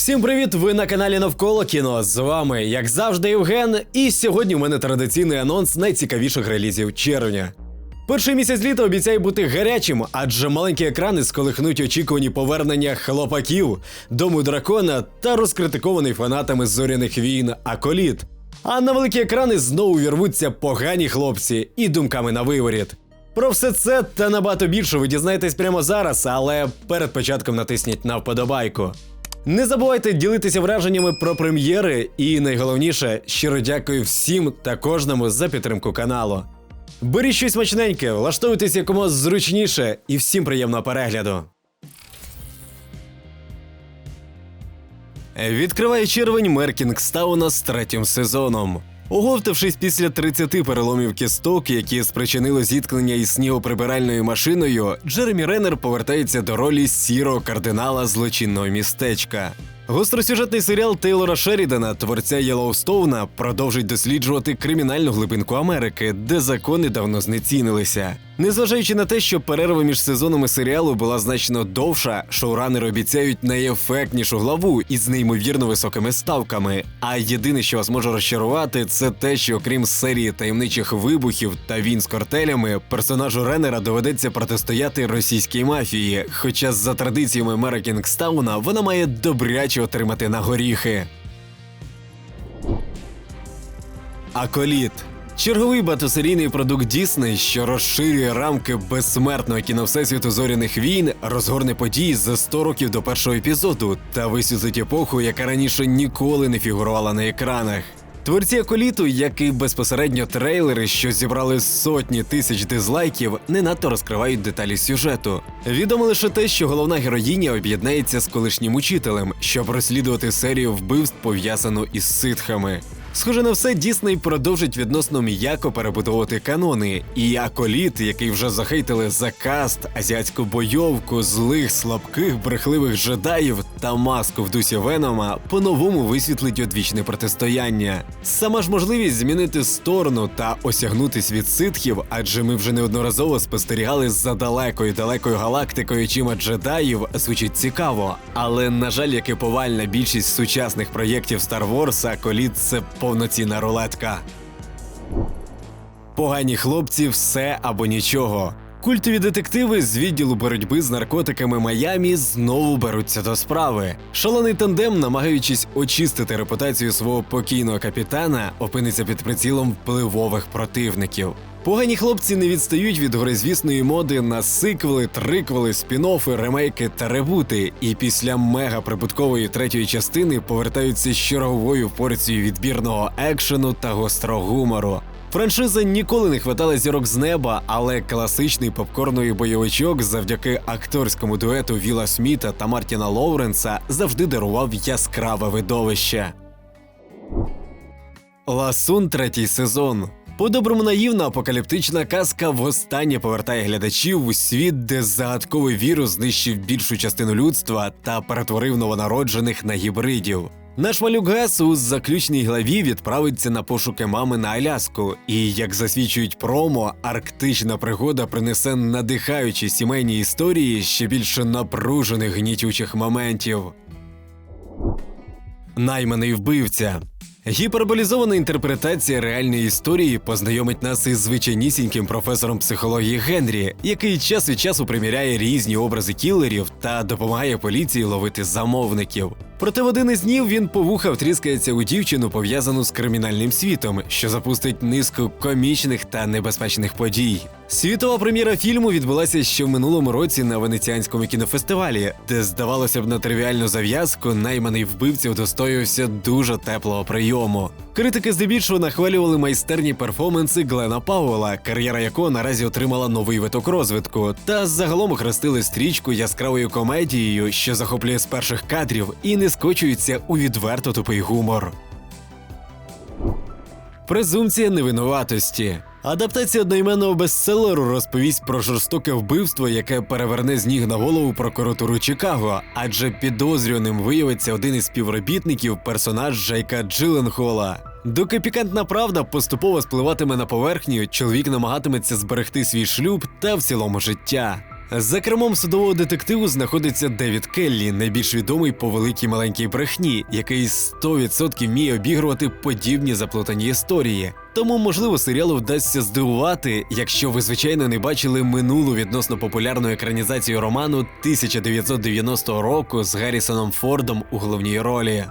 Всім привіт! Ви на каналі Навколо кіно. З вами, як завжди, Євген. І сьогодні в мене традиційний анонс найцікавіших релізів червня. Перший місяць літа обіцяє бути гарячим, адже маленькі екрани сколихнуть очікувані повернення хлопаків, дому дракона та розкритикований фанатами зоряних війн Аколіт. А на великі екрани знову вірвуться погані хлопці і думками на виворіт. Про все це та набагато більше ви дізнаєтесь прямо зараз, але перед початком натисніть на вподобайку. Не забувайте ділитися враженнями про прем'єри, і найголовніше, щиро дякую всім та кожному за підтримку каналу. Беріть щось смачненьке, влаштовуйтесь якомога зручніше і всім приємного перегляду. Відкриває червень Меркінгстауна з третім сезоном. Оговтавшись після 30 переломів кісток, які спричинили зіткнення із снігоприбиральною машиною, Джеремі Реннер повертається до ролі сірого кардинала злочинного містечка. Гостросюжетний серіал Тейлора Шерідана, творця Єлоустоуна, продовжить досліджувати кримінальну глибинку Америки, де закони давно знецінилися. Незважаючи на те, що перерва між сезонами серіалу була значно довша, шоуранери обіцяють найефектнішу главу із неймовірно високими ставками. А єдине, що вас може розчарувати, це те, що окрім серії таємничих вибухів та війн з картелями, персонажу Реннера доведеться протистояти російській мафії. Хоча за традиціями Мера Кінгстауна вона має добряче отримати на горіхи. Аколіт. Черговий батосерійний продукт Дісней, що розширює рамки безсмертного кіновсесвіту зоряних війн, розгорне події за 100 років до першого епізоду та висвітлить епоху, яка раніше ніколи не фігурувала на екранах. Творці Аколіту, як і безпосередньо трейлери, що зібрали сотні тисяч дизлайків, не надто розкривають деталі сюжету. Відомо лише те, що головна героїня об'єднається з колишнім учителем, щоб розслідувати серію вбивств пов'язану із ситхами. Схоже на все, Дісней продовжить відносно м'яко перебудовувати канони, і Аколіт, який вже захейтили за каст, азіатську бойовку, злих, слабких, брехливих джедаїв та маску в дусі Венома, по-новому висвітлить одвічне протистояння. Сама ж можливість змінити сторону та осягнутись від ситхів, адже ми вже неодноразово спостерігали за далекою далекою галактикою чима джедаїв, звучить цікаво. Але на жаль, як і повальна більшість сучасних проєктів Star Wars, Аколіт це повноцінна рулетка. Погані хлопці все або нічого. Культові детективи з відділу боротьби з наркотиками Майамі знову беруться до справи. Шалений тандем, намагаючись очистити репутацію свого покійного капітана, опиниться під прицілом впливових противників. Погані хлопці не відстають від горизвісної моди на сиквели, триквели, спін-оффи, ремейки та ребути, і після мега-прибуткової третьої частини повертаються з черговою порцією відбірного екшену та гострого гумору. Франшиза ніколи не хватала зірок з неба, але класичний попкорновий бойовичок завдяки акторському дуету Віла Сміта та Мартіна Лоуренса завжди дарував яскраве видовище. Ласун третій сезон. По-доброму наївна апокаліптична казка востаннє повертає глядачів у світ, де загадковий вірус знищив більшу частину людства та перетворив новонароджених на гібридів. Наш малюк Гас у заключній главі відправиться на пошуки мами на Аляску, і як засвідчують промо, арктична пригода принесе надихаючі сімейні історії ще більше напружених гнітючих моментів. Найманий вбивця. Гіперболізована інтерпретація реальної історії познайомить нас із звичайнісіньким професором психології Генрі, який час від часу приміряє різні образи кілерів та допомагає поліції ловити замовників. Проте в один із днів він по вуха втріскається у дівчину, пов'язану з кримінальним світом, що запустить низку комічних та небезпечних подій. Світова прем'єра фільму відбулася ще в минулому році на венеціанському кінофестивалі, де, здавалося б, на тривіальну зав'язку найманий вбивця удостоювався дуже теплого прийому. Критики здебільшого нахвалювали майстерні перформанси Глена Пауела, кар'єра якого наразі отримала новий виток розвитку, та загалом охрестили стрічку яскравою комедією, що захоплює з перших кадрів і не скочується у відверто тупий гумор. Презумпція невинуватості. Адаптація одноіменного бестселеру розповість про жорстоке вбивство, яке переверне з ніг на голову прокуратуру Чикаго, адже підозрюваним виявиться один із співробітників персонаж Джейка Джиленхола. Доки пікантна правда поступово спливатиме на поверхню, чоловік намагатиметься зберегти свій шлюб та в цілому життя. За кермом судового детективу знаходиться Девід Келлі, найбільш відомий по великій маленькій брехні, який 100% вміє обігрувати подібні заплутані історії. Тому, можливо, серіалу вдасться здивувати, якщо ви звичайно не бачили минулу відносно популярну екранізацію роману 1990 року з Гаррісоном Фордом у головній ролі.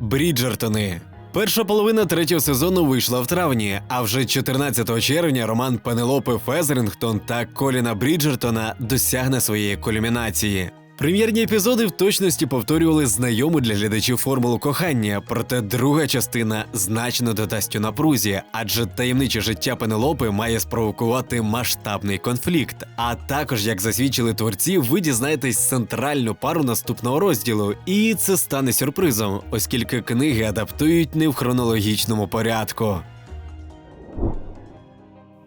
Бріджертони. Перша половина третього сезону вийшла в травні, а вже 14 червня роман Пенелопи Фезерингтон та Коліна Бріджертона досягне своєї кульмінації. Прем'єрні епізоди в точності повторювали знайому для глядачів формулу кохання, проте друга частина значно додасть у напрузі, адже таємниче життя Пенелопи має спровокувати масштабний конфлікт. А також, як засвідчили творці, ви дізнаєтесь центральну пару наступного розділу, і це стане сюрпризом, оскільки книги адаптують не в хронологічному порядку.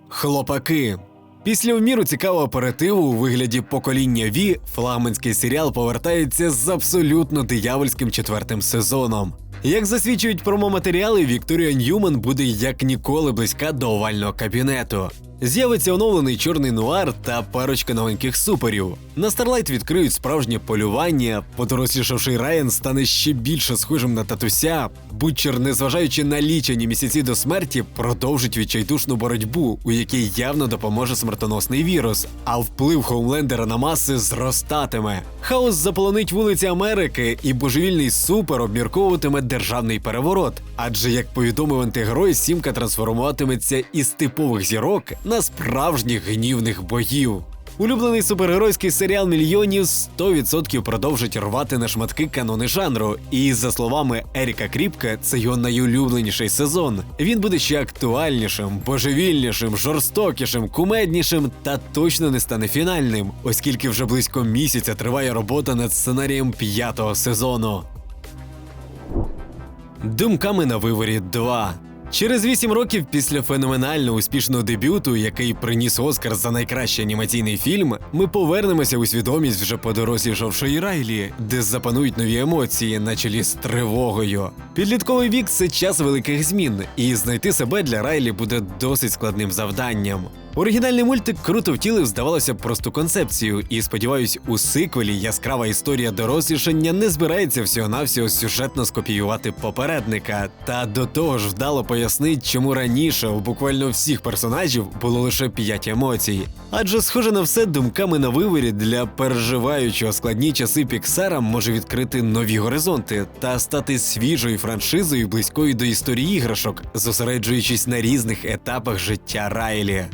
Хлопаки. Після вміру цікавого оперативу у вигляді покоління Ві флагманський серіал повертається з абсолютно диявольським четвертим сезоном. Як засвідчують промоматеріали, Вікторія Ньюман буде як ніколи близька до овального кабінету. З'явиться оновлений чорний нуар та парочка новеньких суперів. На Starlight відкриють справжнє полювання. Подорослішавший Райан стане ще більше схожим на татуся. Бутчер, незважаючи на лічені місяці до смерті, продовжить відчайдушну боротьбу, у якій явно допоможе смертоносний вірус. А вплив Хоумлендера на маси зростатиме. Хаос заполонить вулиці Америки, і божевільний супер обмірковуватиме державний переворот. Адже, як повідомив антигерой, сімка трансформуватиметься із типових зірок на справжніх гнівних боїв. Улюблений супергеройський серіал мільйонів 100% продовжить рвати на шматки канони жанру. І за словами Еріка Кріпка, це його найулюбленіший сезон. Він буде ще актуальнішим, божевільнішим, жорстокішим, кумеднішим та точно не стане фінальним, оскільки вже близько місяця триває робота над сценарієм п'ятого сезону. Думками на виворі 2 Через вісім років після феноменально успішного дебюту, який приніс Оскар за найкращий анімаційний фільм, ми повернемося у свідомість вже подорослішавшої Райлі, де запанують нові емоції, на чолі з тривогою. Підлітковий вік це час великих змін, і знайти себе для Райлі буде досить складним завданням. Оригінальний мультик круто втілив, здавалося просту концепцію, і сподіваюсь, у сиквелі яскрава історія дорослішання не збирається всього-навсього сюжетно скопіювати попередника, та до того ж вдало пояснить, чому раніше у буквально всіх персонажів було лише п'ять емоцій. Адже, схоже на все, думками на виворі для переживаючого складні часи Піксара може відкрити нові горизонти та стати свіжою франшизою, близькою до історії іграшок, зосереджуючись на різних етапах життя Райлі.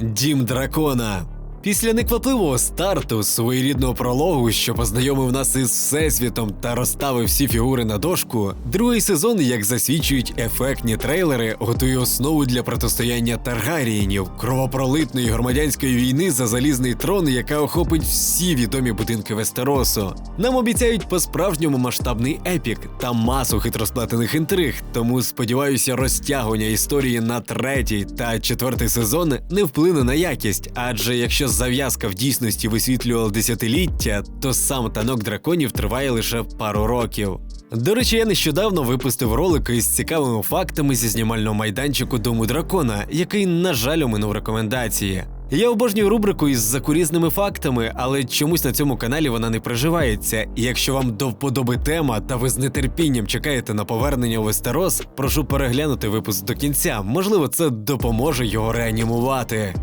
Дім дракона. Після неквапливого старту своєрідного прологу, що познайомив нас із всесвітом та розставив всі фігури на дошку, другий сезон, як засвідчують ефектні трейлери, готує основу для протистояння Таргаріїнів, кровопролитної громадянської війни за залізний трон, яка охопить всі відомі будинки Вестеросу. Нам обіцяють по-справжньому масштабний епік та масу хитросплетених інтриг. Тому сподіваюся, розтягування історії на третій та четвертий сезон не вплине на якість, адже якщо зав'язка в дійсності висвітлювала десятиліття, то сам танок драконів триває лише пару років. До речі, я нещодавно випустив ролик із цікавими фактами зі знімального майданчику Дому дракона, який, на жаль, оминув рекомендації. Я обожнюю рубрику із закурізними фактами, але чомусь на цьому каналі вона не приживається. І якщо вам до вподоби тема та ви з нетерпінням чекаєте на повернення у Вестерос, прошу переглянути випуск до кінця. Можливо, це допоможе його реанімувати.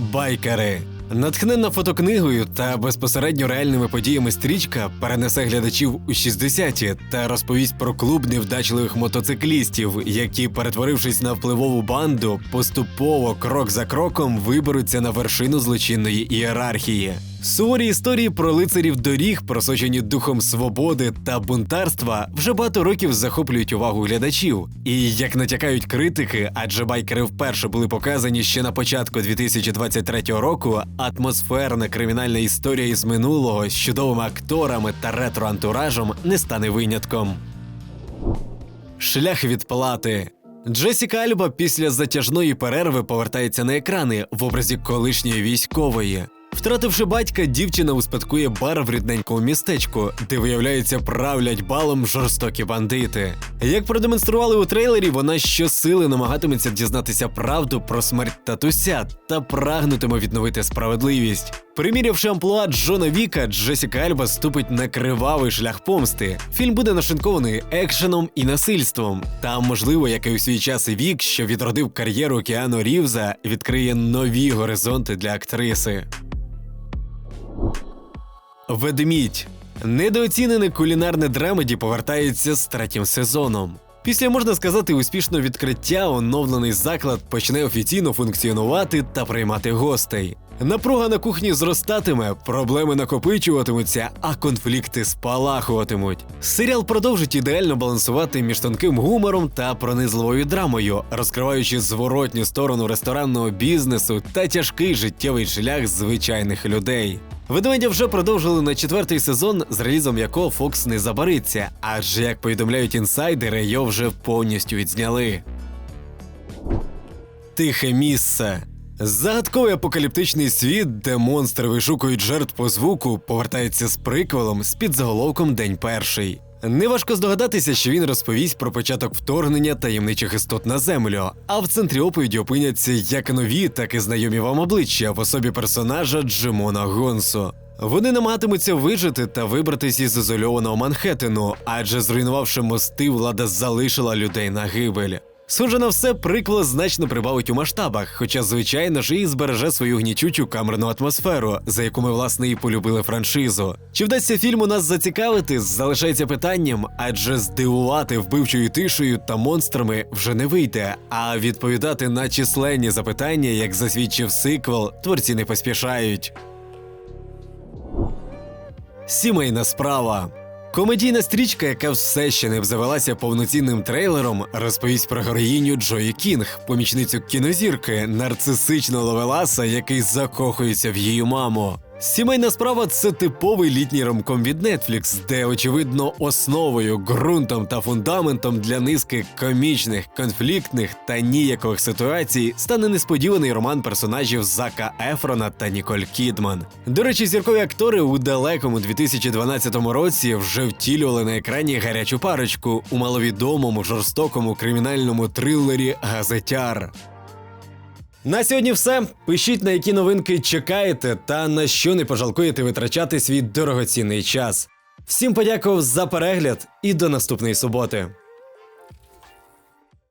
Байкери. Натхненна фотокнигою та безпосередньо реальними подіями стрічка перенесе глядачів у 60-ті та розповість про клуб невдачливих мотоциклістів, які, перетворившись на впливову банду, поступово крок за кроком виберуться на вершину злочинної ієрархії. Суворі історії про лицарів доріг, просочені духом свободи та бунтарства, вже багато років захоплюють увагу глядачів. І як натякають критики, адже байкери вперше були показані ще на початку 2023 року, атмосферна кримінальна історія із минулого з чудовими акторами та ретро-антуражем не стане винятком. Шлях відплати. Джесіка Альба після затяжної перерви повертається на екрани в образі колишньої військової. Втративши батька, дівчина успадкує бар в рідненькому містечку, де виявляється правлять балом жорстокі бандити. Як продемонстрували у трейлері, вона щосили намагатиметься дізнатися правду про смерть татуся та прагнутиме відновити справедливість. Примірявши амплуа Джона Віка, Джесіка Альба ступить на кривавий шлях помсти. Фільм буде нашинкований екшеном і насильством. Та, можливо, як і у свій час і вік, що відродив кар'єру Кіану Рівза, відкриє нові горизонти для актриси. Ведмідь. Недооцінене кулінарне драмеді повертається з третім сезоном. Після можна сказати успішного відкриття оновлений заклад почне офіційно функціонувати та приймати гостей. Напруга на кухні зростатиме, проблеми накопичуватимуться, а конфлікти спалахуватимуть. Серіал продовжить ідеально балансувати між тонким гумором та пронизливою драмою, розкриваючи зворотню сторону ресторанного бізнесу та тяжкий життєвий шлях звичайних людей. Ведмедя вже продовжили на четвертий сезон, з релізом якого Фокс не забариться, адже як повідомляють інсайдери, його вже повністю відзняли. Тихе місце. Загадковий апокаліптичний світ, де монстри вишукують жертв по звуку, повертається з приквелом з під заголовком День перший. Неважко здогадатися, що він розповість про початок вторгнення таємничих істот на землю. А в центрі оповіді опиняться як нові, так і знайомі вам обличчя в особі персонажа Джимона Гонсо. Вони намагатимуться вижити та вибратись із ізольованого Манхеттену, адже зруйнувавши мости, влада залишила людей на гибель. Схоже на все, приквел значно прибавить у масштабах, хоча, звичайно ж, і збереже свою гнічучу камерну атмосферу, за яку ми власне і полюбили франшизу. Чи вдасться фільму нас зацікавити, залишається питанням, адже здивувати вбивчою тишею та монстрами вже не вийде. А відповідати на численні запитання, як засвідчив сиквел, творці не поспішають. Сімейна справа. Комедійна стрічка, яка все ще не взавелася повноцінним трейлером, розповість про героїню Джої Кінг, помічницю кінозірки, нарцисичного ловеласа, який закохується в її маму. Сімейна справа це типовий літній ромком від Netflix, де, очевидно, основою, ґрунтом та фундаментом для низки комічних, конфліктних та ніякових ситуацій стане несподіваний роман персонажів Зака Ефрона та Ніколь Кідман. До речі, зіркові актори у далекому 2012 році вже втілювали на екрані гарячу парочку у маловідомому жорстокому кримінальному трилері Газетяр. На сьогодні все. Пишіть на які новинки чекаєте та на що не пожалкуєте витрачати свій дорогоцінний час. Всім подякував за перегляд і до наступної суботи.